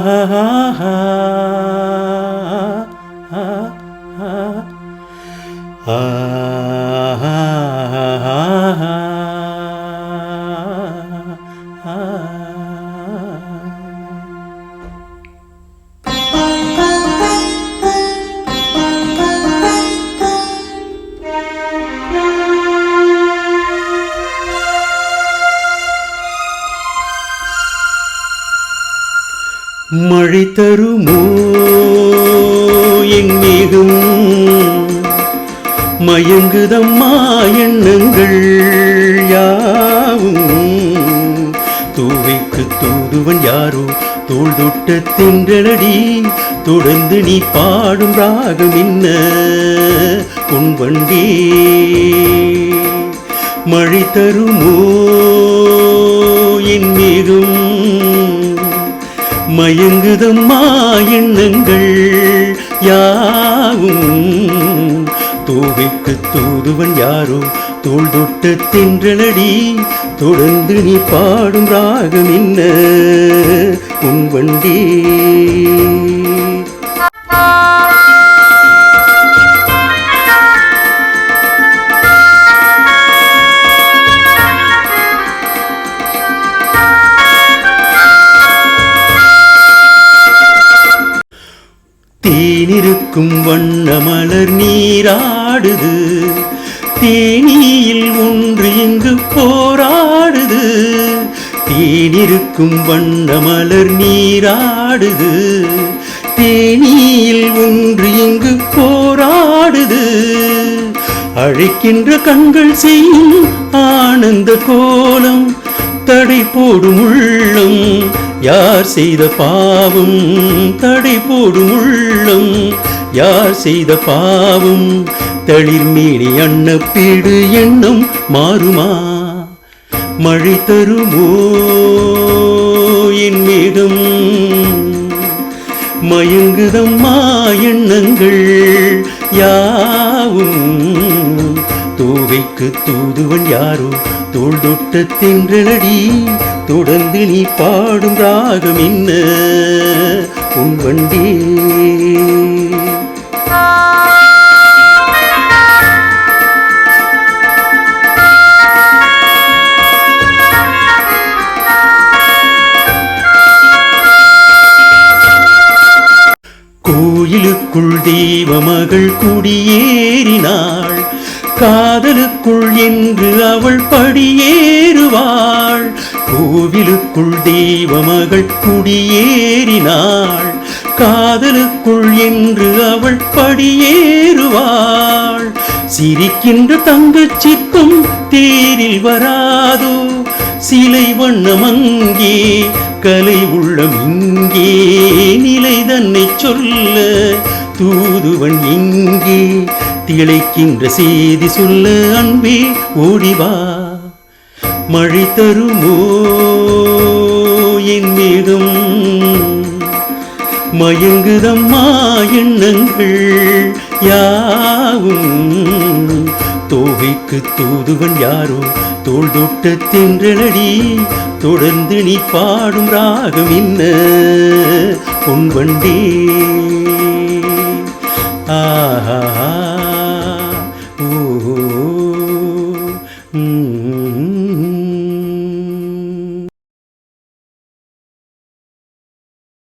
ha ha ha. மழை தருமோ? எங்கேகும் மயங்குதம்மா எண்ணங்கள் யாவும்? தூவைக்கு தூதுவன் யாரோ? தோல் தொட்ட திங்களடி தொடர்ந்து நீ பாடும் ராகம் என்ன? உன் வண்டி மழை தருமோ? என் மேகம் மயங்குதம்மா எண்ணங்கள். யாவும் தூவிக்கு தூதுவன் யாரோ? தோல் தொட்ட தின்றலடி தொடர்ந்து நீ பாடும் ராகம் என்ன? உன் வண்டி பூக்கும் வண்ண மலர் நீராடுது. தேனியில் ஒன்று இங்கு போராடுது. தேனிருக்கும் வண்ண மலர் நீராடுது. தேனியில் ஒன்று இங்கு போராடுது. அழைக்கின்ற கண்கள் செய்யும் ஆனந்த கோலம். தடை போடும் உள்ளம் யார் செய்த பாவம்? தடை போடும் உள்ளம் யார் செய்த பாவம்? தளிர்மேனி அண்ணப்பீடு எண்ணம் மாறுமா? மழை தருமோ? என் மேகம் மயங்குதம்மா எண்ணங்கள் யாவும்? தூவைக்கு தூதுவன் யாரோ? தோல் தொட்ட தின்றலடி தொடர்ந்து நீ பாடும் ராகம் என்ன? உன் வண்டி. கோயிலுக்குள் தெய்வ மகள் குடியேறினாள். காதலுக்குள் என்று அவள் படியேறுவாள். கோவிலுக்குள் தெய்வ மகள் குடியேறினாள். காதலுக்குள் என்று அவள் படியேறுவாள். சிரிக்கின்ற தங்கச் சிற்பம் தேரில் வராதோ? சிலை வண்ணம் அங்கே கலை உள்ளம் இங்கே நிலை தன்னை சொல்ல தூதுவன் இங்கே திளைக்கின்ற செய்தி சொல்ல அன்பே ஓடிவா மழை தருமோ என் மேகம்? மயங்குதம்மா எண்ணங்கள் யாவும்? தோகைக்கு தூதுவன் யாரோ? தோல் தொட்ட தென்றலடி. தொடர்ந்து நீ பாடும் ராகம் என்ன? பொன் வண்டி ஆஹா.